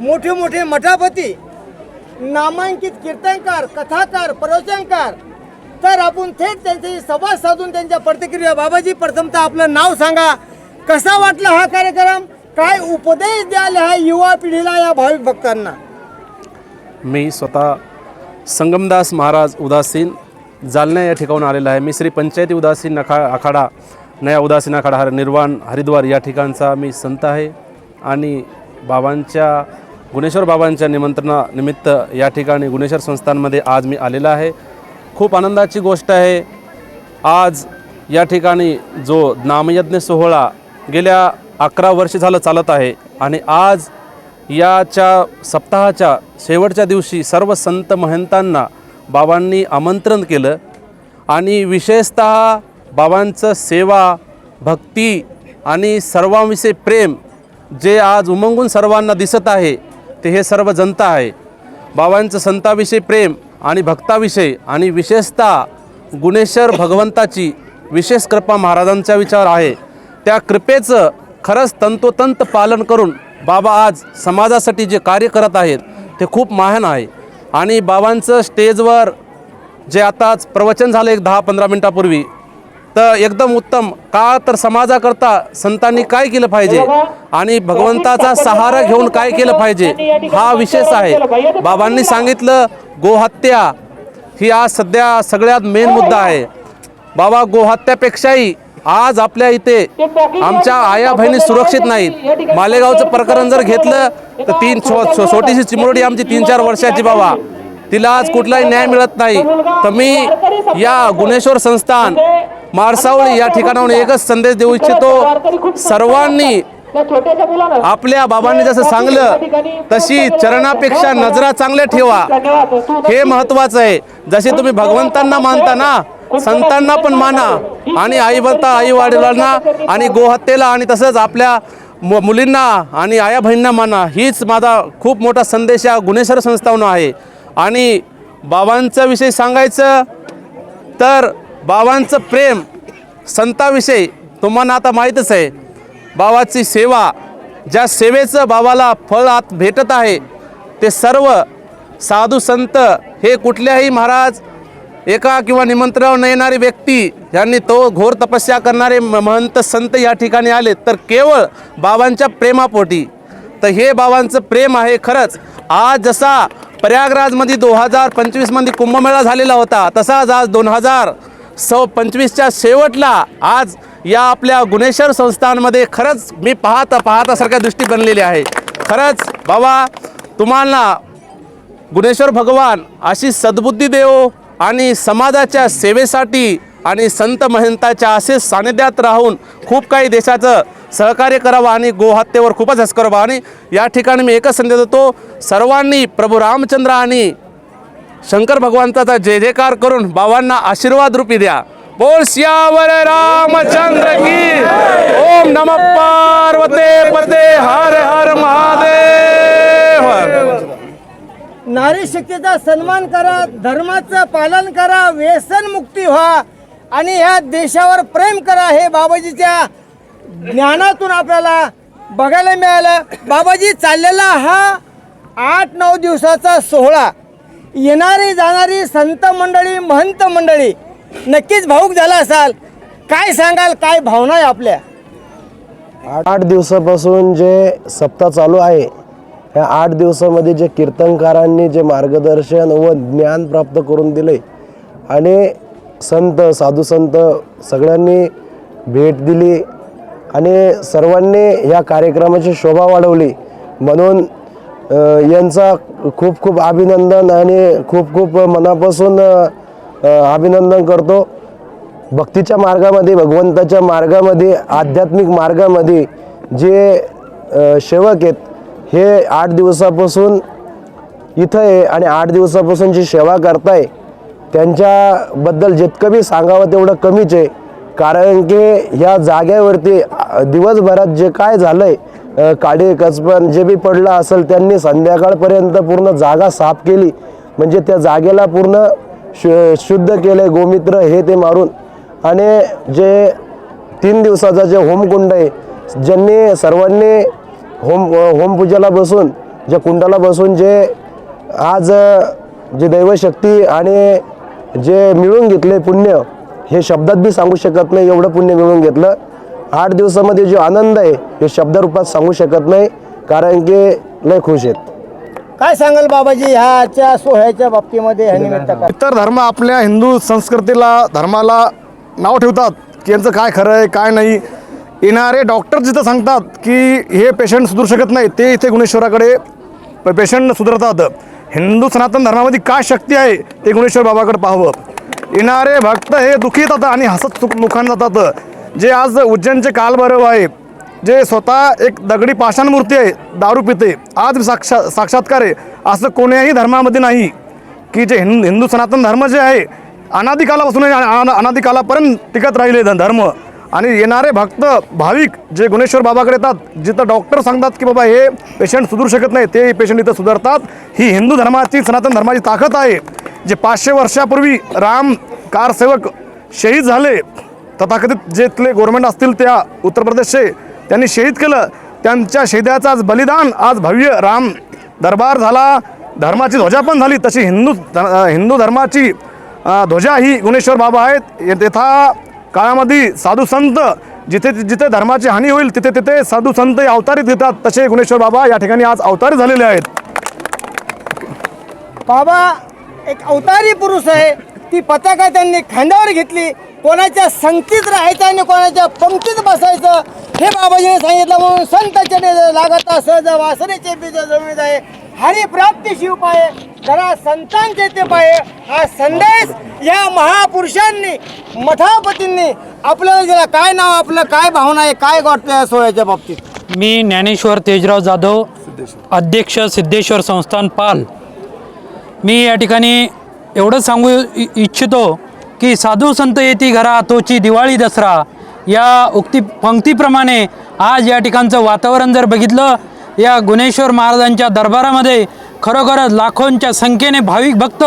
मोठे मोठे मठापती नामांकित कीर्तनकार कथाकार प्रवचनकार. तर आपण थेट त्यांच्याशी संवाद साधून त्यांच्या प्रतिक्रिया. बाबाजी प्रथमतः आपलं नाव सांगा. कसा वाटला हा कार्यक्रम? काय उपदेश द्याल हा युवा पिढीला या भाविक भक्तांना? मी स्वतः संगमदास महाराज उदासीन जालना या ठिकाणून आलेला आहे. मी श्री पंचायती उदासीन अखा आखाडा नया उदासीन आखाडा हर निर्वाण हरिद्वार या ठिकाणचा मी संत आहे. आणि बाबांच्या गुणेश्वर बाबांच्या निमंत्रणानिमित्त या ठिकाणी गुणेश्वर संस्थांमध्ये आज मी आलेला आहे. खूप आनंदाची गोष्ट आहे. आज या ठिकाणी जो नामयज्ञ सोहळा गेल्या अकरा वर्ष झालं चालत आहे आणि आज याच्या सप्ताहाच्या शेवटच्या दिवशी सर्व संत महंतांना बाबांनी आमंत्रण केलं आणि विशेषत बाबांचं सेवा भक्ती आणि सर्वांविषयी प्रेम जे आज उमंगून सर्वांना दिसत आहे ते हे सर्व जनता आहे. बाबांचं संताविषयी प्रेम आणि भक्ताविषयी आणि विशेषतः गुणेश्वर भगवंताची विशेष कृपा महाराजांचा विचार आहे. त्या कृपेचं खरंच तंतोतंत पालन करून बाबा आज समाजासाठी जे कार्य करत आहेत ते खूप महान आहे. आणि बाबांचं स्टेजवर जे आताच प्रवचन झालं एक दहा पंधरा मिनटापूर्वी तर एकदम उत्तम. का तर समाजाकरता संतांनी काय केलं पाहिजे? आणि भगवंताचा सहारा घेऊन काय केलं पाहिजे? हा विशेष आहे. बाबांनी सांगितलं गोहत्या ही आज सध्या सगळ्यात मेन मुद्दा आहे. बाबा गोहत्यापेक्षाही आज आपल्या इथे आमच्या आया बहिणी सुरक्षित नाहीत. मालेगावचं प्रकरण जर घेतलं तर तीन छोटीशी चिमुरडी आमची तीन चार वर्षाची बाबा. तिला आज कुठलाही न्याय मिळत नाही. तर मी या गुणेश्वर संस्थान मारसावळी या ठिकाणाहून एकच संदेश देऊ इच्छितो. सर्वांनी आपल्या बाबांनी जसं सांगलं तशी चरणापेक्षा नजरा चांगल्या ठेवा. हे महत्वाचं आहे. जसे तुम्ही भगवंतांना मानता ना संतांना पण माना आणि आई बनता आई वडिलांना आणि गोहत्येला आणि तसंच आपल्या मुलींना आणि आया बहिणींना माना. हीच माझा खूप मोठा संदेश या गुणेश्वर संस्थावनं आहे. आणि बाबांचा विषयी सांगायचं तर बाबांचं प्रेम संताविषयी तुम्हाला आता माहीतच आहे. बाबाची सेवा ज्या सेवेचं बाबाला फळ आत भेटत आहे ते सर्व साधू संत हे कुठल्याही महाराज एका किंवा निमंत्रणावर न येणारी व्यक्ती यांनी तो घोर तपस्या करणारे म- महंत संत या ठिकाणी आले तर केवळ बाबांच्या प्रेमापोटी. तर हे बाबांचं प्रेम आहे खरंच. आज जसा प्रयागराजमध्ये दोन हजार पंचवीसमध्ये कुंभमेळा झालेला होता तसाच आज दोन हजार सौ पंचवीसच्या शेवटला आज या आपल्या गुणेश्वर संस्थांमध्ये खरंच मी पाहता पाहतासारख्या दृष्टी बनलेली आहे. खरंच बाबा तुम्हाला गुणेश्वर भगवान अशी सद्बुद्धी देव आणि समाजाच्या सेवेसाठी आणि संत महंताच्या असे सानिध्यात राहून खूप काही देशाचं सहकार्य करावं आणि गोहत्येवर खूपच हस्कर आणि या ठिकाणी मी एकच संदेश देतो सर्वांनी प्रभू रामचंद्र आणि शंकर भगवंताचा जय जयकार करून बाबांना आशीर्वाद रूपी द्या. बोल सियावर रामचंद्र की. ओम नम पार्वते पते हर हर महादेव. नारी शक्तीचा सन्मान करा धर्माचं पालन करा व्यसन मुक्ती व्हा आणि ह्या देशावर प्रेम करा हे बाबाजीच्या ज्ञानातून आपल्याला बघायला मिळालं. बाबाजी चाललेला हा आठ नऊ दिवसाचा सोहळा. येणारी जाणारी संत मंडळी महंत मंडळी नक्कीच भाऊक झाला असाल. काय सांगाल काय भावना आहे आपल्या? आठ आठ दिवसापासून जे सप्ताह चालू आहे या आठ दिवसामध्ये जे कीर्तनकारांनी जे मार्गदर्शन व ज्ञान प्राप्त करून दिले आणि संत साधू संत सगळ्यांनी भेट दिली आणि सर्वांनी या कार्यक्रमाची शोभा वाढवली म्हणून यांचा खूप खूप अभिनंदन आणि खूप खूप मनापासून अभिनंदन करतो. भक्तीच्या मार्गामध्ये भगवंताच्या मार्गामध्ये आध्यात्मिक मार्गामध्ये जे सेवक आहेत हे आठ दिवसापासून इथं आहे आणि आठ दिवसापासून जी सेवा करताय त्यांच्याबद्दल जितकं बी सांगावं तेवढं कमीच आहे. कारण की ह्या जाग्यावरती दिवसभरात जे काय झालं आहे काडी कचपण जे बी पडलं असेल त्यांनी संध्याकाळपर्यंत पूर्ण जागा साफ केली. म्हणजे त्या जागेला पूर्ण शु शुद्ध केलं आहे गोमित्र हे ते मारून. आणि जे तीन दिवसाचा जे होमकुंड आहे ज्यांनी सर्वांनी होम होमपूजेला बसून जे कुंडाला बसून जे आज जे दैवशक्ती आणि जे मिळून घेतले पुण्य हे शब्दात बी सांगू शकत नाही एवढं पुण्य मिळून घेतलं. आठ दिवसामध्ये जो आनंद आहे हे शब्दरूपात सांगू शकत नाही कारण की लय खुश आहेत. काय सांगाल बाबाजी ह्याच्या सोहळ्याच्या बाबतीमध्ये ह्या निमित्त काय इतर धर्म आपल्या हिंदू संस्कृतीला धर्माला नाव ठेवतात की यांचं काय खरं आहे काय नाही. येणारे डॉक्टर जिथं सांगतात की हे पेशंट सुधरू शकत नाही ते इथे गुणेश्वराकडे पेशंट सुधारतात. हिंदू सनातन धर्मामध्ये काय शक्ती आहे ते गुणेश्वर बाबाकडे पाहावं. येणारे भक्त हे दुःखी येतात आणि हसत सुख मुखान जातात. जे आज उज्जैनचे कालभैरव आहे जे स्वतः एक दगडी पाषाण मूर्ती आहे दारू पिते आज साक्षा साक्षात्कार आहे असं कोण्याही धर्मामध्ये नाही. की जे हिंदू हिंदू सनातन धर्म जे आहे अनादिकालापासून अना- अनादिकालापर्यंत टिकत राहिले धर्म. आणि येणारे भक्त भाविक जे गुणेश्वर बाबाकडे येतात जिथं डॉक्टर सांगतात की बाबा हे पेशंट सुधरू शकत नाही ते पेशंट इथं सुधारतात. ही हिंदू धर्माची सनातन धर्माची ताकद आहे जे पाचशे वर्षापूर्वी राम कारसेवक शहीद झाले. तथाकथित जे इथले असतील त्या उत्तर प्रदेशचे त्यांनी शहीद केलं. त्यांच्या शहीदाचं आज बलिदान आज भव्य राम दरबार झाला. धर्माची ध्वजा पण झाली तशी हिंदू ध- हिंदू धर्माची ध्वजा ही गुणेश्वर बाबा आहेत. ये- यथा काळामध्ये साधू संत जिथे जिथे धर्माची हानी होईल तिथे तिथे साधू संत हे अवतारित तसे गुणेश्वर बाबा या ठिकाणी आज अवतारित झालेले आहेत. बाबा एक अवतारी पुरुष आहे. ती पताका त्यांनी खांद्यावर घेतली. कोणाच्या संगतीत राहायचं आणि कोणाच्या पंक्तीत बसायचं हे बाबाजीने सांगितलं म्हणून संताचे नेज लागत सहज वासनेचे बीज जमीन आहे. हरी प्राप्ती शिवपाये जरा संतांचे ते पाये हा संदेश या महापुरुषांनी मठापतींनी आपल्याला दिला. काय नाव आपलं? काय भावना आहे? काय वाटतं या सोहळ्याच्या बाबतीत? मी ज्ञानेश्वर तेजराव जाधव अध्यक्ष सिद्धेश्वर संस्थान पाल. मी या ठिकाणी एवढंच सांगू इ- इच्छितो की साधू संत येती घरा तोची दिवाळी दसरा. या उक्ती पंक्तीप्रमाणे आज या ठिकाणचं वातावरण जर बघितलं या गुणेश्वर महाराजांच्या दरबारामध्ये खरोखरच लाखोंच्या संख्येने भाविक भक्त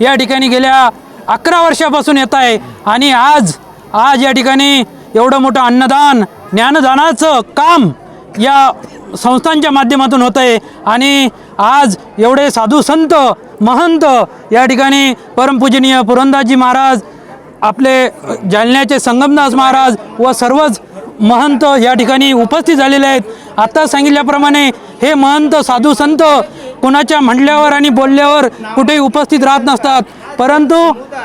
या ठिकाणी गेल्या अकरा वर्षापासून येत आहे. आणि आज आज या ठिकाणी एवढं मोठं अन्नदान ज्ञानदानाचं काम या संस्थांच्या माध्यमातून होत आहे. आणि आज एवढे साधू संत महंत या ठिकाणी परमपूजनीय पुरंदाजी महाराज आपले जालन्याचे संगमदास महाराज व सर्वच महंत या ठिकाणी उपस्थित झालेले आहेत. आता सांगितल्याप्रमाणे हे महंत साधू संत कुणाच्या म्हणल्यावर आणि बोलल्यावर कुठेही उपस्थित राहत नसतात. परंतु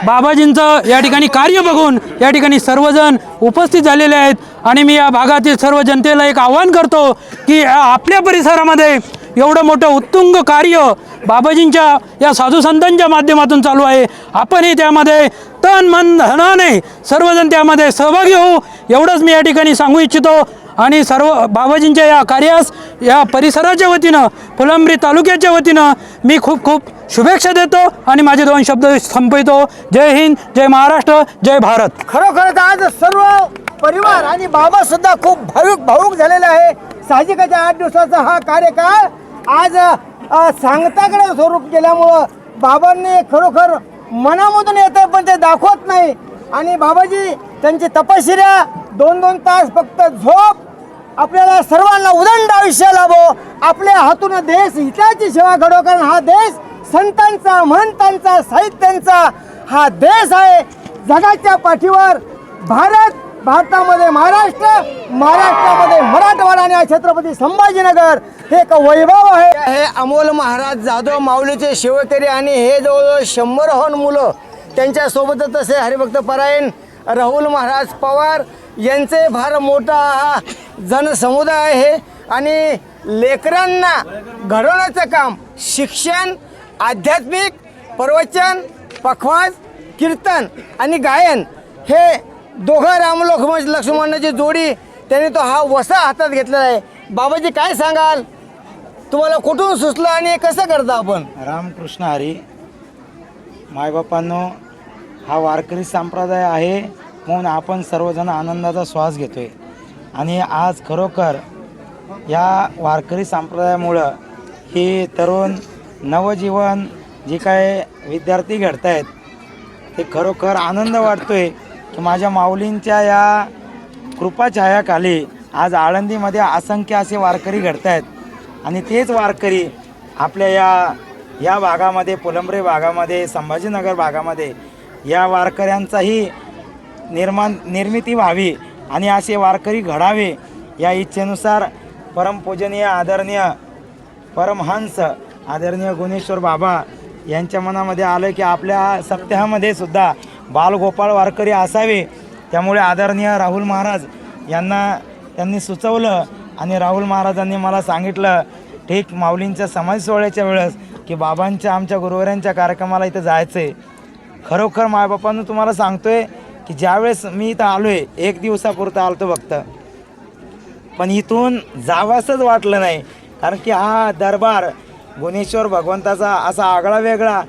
बाबाजींचं या ठिकाणी कार्य बघून या ठिकाणी सर्वजण उपस्थित झालेले आहेत. आणि मी या भागातील सर्व जनतेला एक आव्हान करतो की आपल्या परिसरामध्ये एवढं मोठं उत्तुंग कार्य बाबाजींच्या या साधू संतांच्या माध्यमातून चालू आहे. आपणही त्यामध्ये तन मन धनाने सर्वजण त्यामध्ये सहभागी होऊ एवढंच मी या ठिकाणी सांगू इच्छितो. आणि सर्व बाबाजींच्या या कार्यास या परिसराच्या वतीनं फुलंब्री तालुक्याच्या वतीनं मी खूप खूप शुभेच्छा देतो आणि माझे दोन शब्द संपवितो. जय हिंद जय महाराष्ट्र जय भारत. खरोखरच आज सर्व परिवार आणि बाबा सुद्धा खूप भाविक भाऊक झालेले आहे. साहजिकाच्या आठ दिवसाचा हा कार्यकाळ आज सांगताकडे स्वरूप केल्यामुळं बाबांनी खरोखर मनामधून येतं पण ते दाखवत नाही. आणि बाबाजी त्यांची तपश्चर्या दोन दोन तास फक्त झोप. आपल्याला सर्वांना उदंड आयुष्य लाभो. आपल्या हातून देश हिताची सेवा घडो कारण हा देश संतांचा महंतांचा साहित्यांचा हा देश आहे. जगाच्या पाठीवर भारत भारतामध्ये महाराष्ट्र महाराष्ट्रामध्ये मराठवाडा आणि छत्रपती संभाजीनगर हे एक वैभव आहे. हे अमोल महाराज जाधव माऊलीचे शिवकरी आणि हे जवळजवळ शंभरहून मुलं त्यांच्यासोबतच तसे हरिभक्त परायण राहुल महाराज पवार यांचे फार मोठा हा जनसमुदाय आहे. आणि लेकरांना घडवण्याचं काम शिक्षण आध्यात्मिक प्रवचन पखवाज कीर्तन आणि गायन हे दोघं रामलोक लक्ष्मणाची जोडी त्यांनी तो हा वसा हातात घेतलेला आहे. बाबाजी काय सांगाल? तुम्हाला कुठून सुचलं आणि कसं करता आपण? रामकृष्ण हरी मायबापांनो हा वारकरी संप्रदाय आहे म्हणून आपण सर्वजण आनंदाचा श्वास घेतोय. आणि आज खरोखर या वारकरी संप्रदायामुळं हे तरुण नवजीवन जे काय विद्यार्थी घडत आहेत ते खरोखर आनंद वाटतोय. की माझ्या माऊलींच्या या कृपाछायाखाली आज आळंदीमध्ये असंख्य असे वारकरी घडत आहेत. आणि तेच वारकरी आपल्या या या भागामध्ये फुलंब्री भागामध्ये संभाजीनगर भागामध्ये या वारकऱ्यांचाही निर्माण निर्मिती व्हावी आणि असे वारकरी घडावे या इच्छेनुसार परमपूजनीय आदरणीय परमहंस आदरणीय गुणेश्वर बाबा यांच्या मनामध्ये आलं की आपल्या सप्ताहामध्ये सुद्धा बालगोपाळ वारकरी असावे. त्यामुळे आदरणीय राहुल महाराज यांना त्यांनी सुचवलं आणि राहुल महाराजांनी मला सांगितलं ठीक माऊलींच्या समाज सोहळ्याच्या वेळेस की बाबांच्या आमच्या गुरुवारांच्या कार्यक्रमाला इथं जायचं आहे खरोखर मायबापांना तुम्हाला सांगतोय की ज्यावेळेस मी इथं आलो आहे एक दिवसापुरतं आलतो फक्त. पण इथून जावंसंच वाटलं नाही. कारण की हा दरबार गुणेश्वर भगवंताचा असा आगळा वेगळा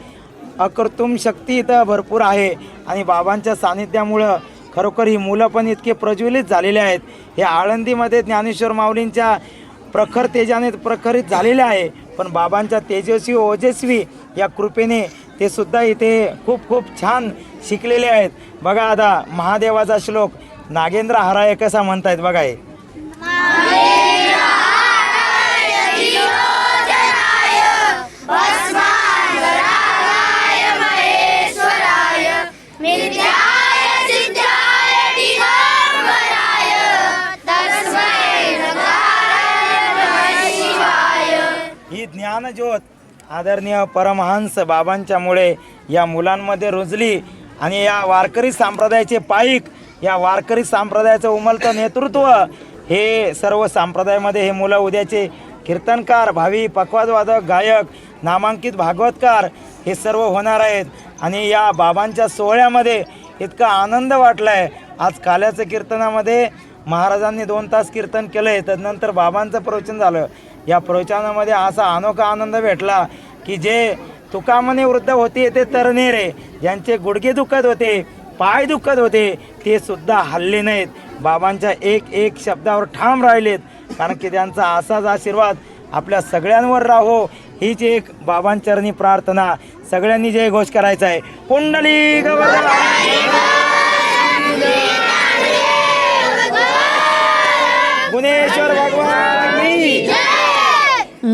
अकर्तुम शक्ती इथं भरपूर आहे. आणि बाबांच्या सानिध्यामुळं खरोखर ही मुलं पण इतके प्रज्वलित झालेले आहेत. हे आळंदीमध्ये ज्ञानेश्वर माऊलींच्या प्रखर तेजाने प्रखरित झालेले आहे. पण बाबांच्या तेजस्वी ओजस्वी या कृपेने ते सुद्धा इथे खूप खूप छान शिकलेले आहेत. बघा आता महादेवाचा श्लोक नागेंद्र हराय कसा म्हणतायत बघा हे. ही ज्ञानज्योत आदरणीय परमहंस बाबांच्यामुळे या मुलांमध्ये रुजली आणि या वारकरी संप्रदायाचे पाईक या वारकरी संप्रदायाचं उमलतं नेतृत्व हे सर्व संप्रदायामध्ये हे मुलं उद्याचे कीर्तनकार भावी पक्वादवादक गायक नामांकित भागवतकार हे सर्व होणार आहेत. आणि या बाबांच्या सोहळ्यामध्ये इतका आनंद वाटला आहे आज काल्याचं कीर्तनामध्ये महाराजांनी दोन तास कीर्तन केलं आहे तदनंतर बाबांचं प्रवचन झालं. या प्रवचनामध्ये असा अनोखा आनंद भेटला की जे तुकामने वृद्ध होते ते तरनेरे. ज्यांचे गुडघे दुखत होते पाय दुखत होते ते सुद्धा हल्ले नाहीत. बाबांच्या एक एक शब्दावर ठाम राहिलेत. कारण की त्यांचा असाच आशीर्वाद आपल्या सगळ्यांवर राहो हीच एक बाबांचरणी प्रार्थना. सगळ्यांनी जय घोष करायचा आहे कुंडली गुणेश्वर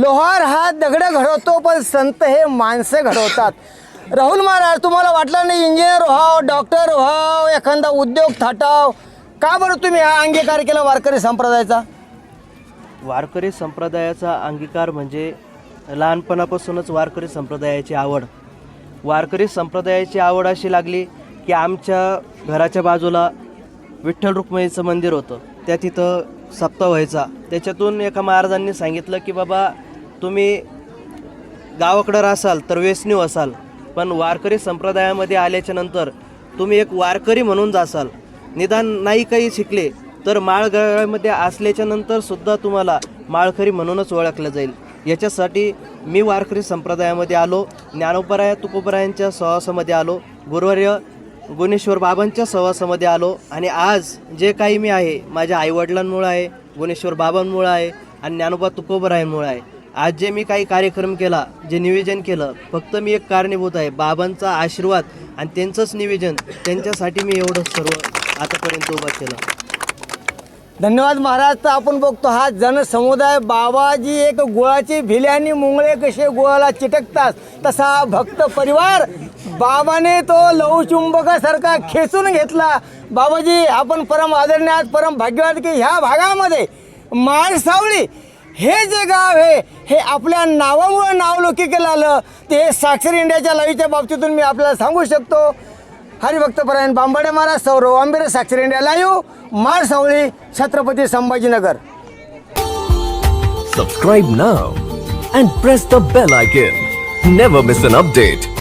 लोहार हा दगड घडवतो पण संत हे माणसं घडवतात. राहुल महाराज तुम्हाला वाटलं नाही इंजिनियर व्हाव डॉक्टर व्हाव एखादा उद्योग थाटाव? का बरं तुम्ही हा अंगीकार केला वारकरी संप्रदायाचा? वारकरी संप्रदायाचा अंगीकार म्हणजे लहानपणापासूनच वारकरी संप्रदायाची आवड. वारकरी संप्रदायाची आवड अशी लागली की आमच्या घराच्या बाजूला विठ्ठल रुक्मिणीचं मंदिर होतं. त्या तिथं सप्ताह व्हायचा. त्याच्यातून एका महाराजांनी सांगितलं की बाबा तुम्ही गावाकडं रासाल तर वेसणीव असाल पण वारकरी संप्रदायामध्ये आल्याच्यानंतर तुम्ही एक वारकरी म्हणून जासाल. निदान नाही काही शिकले तर माळगळामध्ये असल्याच्या नंतरसुद्धा तुम्हाला माळकरी म्हणूनच ओळखलं जाईल. याच्यासाठी मी वारकरी संप्रदायामध्ये आलो ज्ञानोपराया तुकोपरायांच्या सहवासामध्ये आलो गुरुवर्य गुणेश्वर बाबांच्या सहवासामध्ये आलो आणि आज जे काही मी आहे माझ्या आईवडिलांमुळं आहे गुणेश्वर बाबांमुळं आहे आणि ज्ञानोबा तुकोबरायांमुळं आहे. आज जे मी काही कार्यक्रम केला जे नियोजन केलं फक्त मी एक कारणीभूत आहे बाबांचा आशीर्वाद आणि त्यांचंच नियोजन त्यांच्यासाठी मी एवढं सर्व आतापर्यंत उभं केलं. धन्यवाद महाराज तर आपण बघतो हा जनसमुदाय बाबाजी एक गुळाची भिले आणि मुंगळे कसे गुळाला चिटकतात तसा हा भक्त परिवार बाबाने तो लवचुंबकासारखा खेचून घेतला. बाबाजी आपण परम आदरणीय आहात, परम भाग्यवान की ह्या भागामध्ये माळसावळी हे जे गाव आहे हे आपल्या नावामुळं नावलौकिकेला आलं ते साक्षर इंडियाच्या लाईव्हच्या बाबतीतून मी आपल्याला सांगू शकतो. हरिभक्तपरायण बांबाडे महाराज सौरव आंबेरे साक्षर इंडिया लाईव्ह माळ सावळी Chhatrapati Sambhajinagar. Subscribe now and press the bell icon never miss an update